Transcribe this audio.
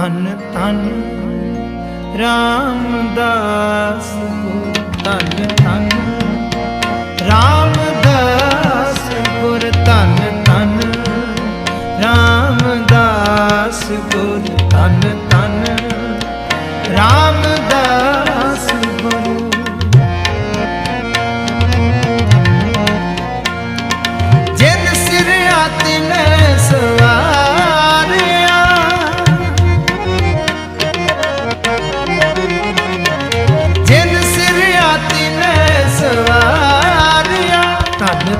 ਧਨ ਧਨ ਰਾਮਦਾਸ ਗੁਰ ਧਨ ਧਨ ਰਾਮਦਾਸ ਗੁਰ ਧਨ ਧਨ ਰਾਮਦਾਸ ਗੁਰ ਧਨ ਧਨ